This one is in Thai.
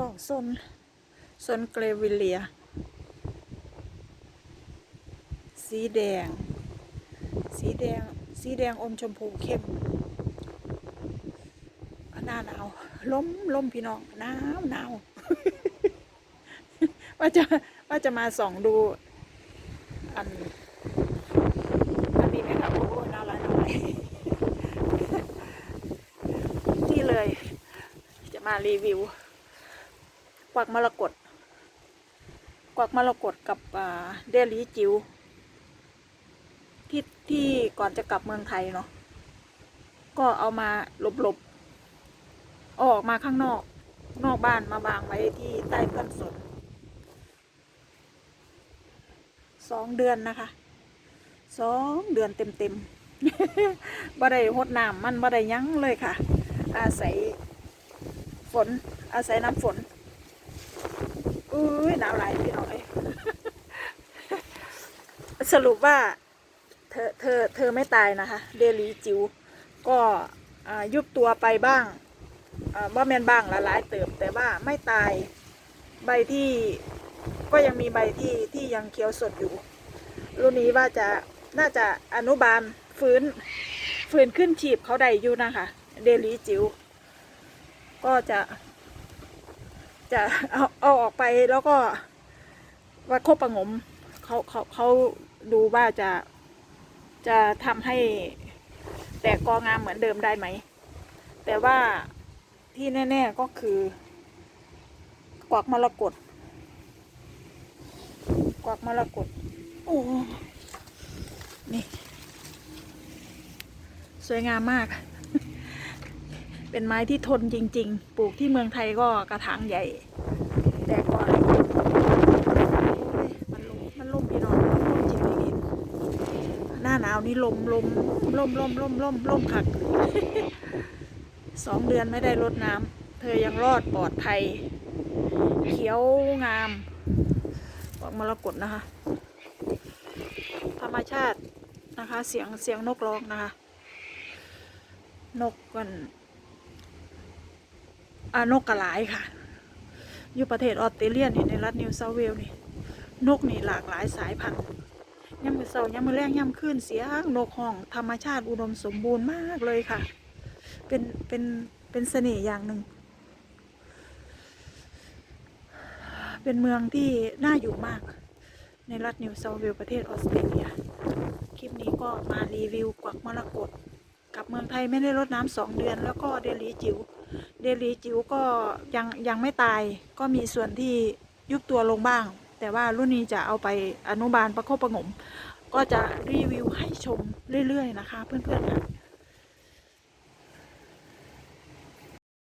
ดอกซนซนเกรวิเลีย สีแดง สีแดง สีแดงอมชมพูเข้มหน้าหนาวล้มล้มพี่น้องหนาวหนาวว่าจะว่าจะมาส่องดู อันอันนี้ไหมครับโอ้โหน่ารักน่ารักนี่เลย จะมารีวิว กวักมรกตกวักมรกตกับเดลีจิวที่ที่ก่อนจะกลับเมืองไทยเนาะก็เอามาหลบๆอออกมาข้างนอกนอกบ้านมาวางไว้ที่ใต้ต้นสนสองเดือนนะคะสองเดือนเต็มๆบ่ได้หดน้ำมันบ่ได้ยั้งเลยค่ะ อาศัยฝนอาศัยน้ำฝน อุ้ยหนาวไหลายพี่น้องเอ้ยสรุปว่า เธอเธอเธอไม่ตายนะคะ เดลีจิวก็ยุบตัวไปบ้างอ่าแมนบ้างละหลายเติบแต่ว่าไม่ตายใบที่ก็ยังมีใบที่ที่ยังเขียวสดอยู่ รุ่นนี้ว่าจะน่าจะอนุบาลฟื้นฟื้นขึ้นฉีบเขาได้อยู่นะคะ เดลีจิวก็จะ จะเอาเอาออกไปแล้วก็ว่าคบประงมเขาเขาเขาดูว่าจะจะทำให้แตกกองามเหมือนเดิมได้ไหม แต่ว่าที่แน่ ๆก็คือกวักมรกตกวักมรกตโอ้นี่ สวยงามมาก เป็นไม้ที่ทนจริง ๆ ปลูกที่เมืองไทยก็กระถางใหญ่ แต่ก่อนมันลมมันลมพี่น้องลมจริงจริงหน้าหนาวนี่ลมลมลมลมลมลมลมขักสองเดือนไม่ได้รดน้ำเธอยังรอดปลอดภัย เขียวงามบอกมรกตนะคะ ธรรมชาตินะคะ เสียงเสียงนกร้องนะคะ นกกัน นกกระหลายค่ะ อยู่ประเทศออสเตรเลียนี่ในรัฐนิวเซาเวลนี่นกนี่หลากหลายสายพันธุ์ย่ำมือเสาย่ำมือแรงย่ำขึ้นเสียงนกห้องธรรมชาติอุดมสมบูรณ์มากเลยค่ะ เป็นเป็นเป็นเสน่ห์อย่างหนึ่ง เป็นเมืองที่น่าอยู่มาก ในรัฐนิวเซาเวลประเทศออสเตรเลีย คลิปนี้ก็มารีวิวกวักมรกตกลับเมืองไทยไม่ได้รดน้ำสองเดือน แล้วก็เดลีจิว๋ว เดลีจิ๋วก็ยังยังไม่ตายก็มีส่วนที่ยุบตัวลงบ้าง แต่ว่ารุ่นนี้จะเอาไปอนุบาลประคบประงม ก็จะรีวิวให้ชมเรื่อยๆนะคะ เพื่อนๆค่ะ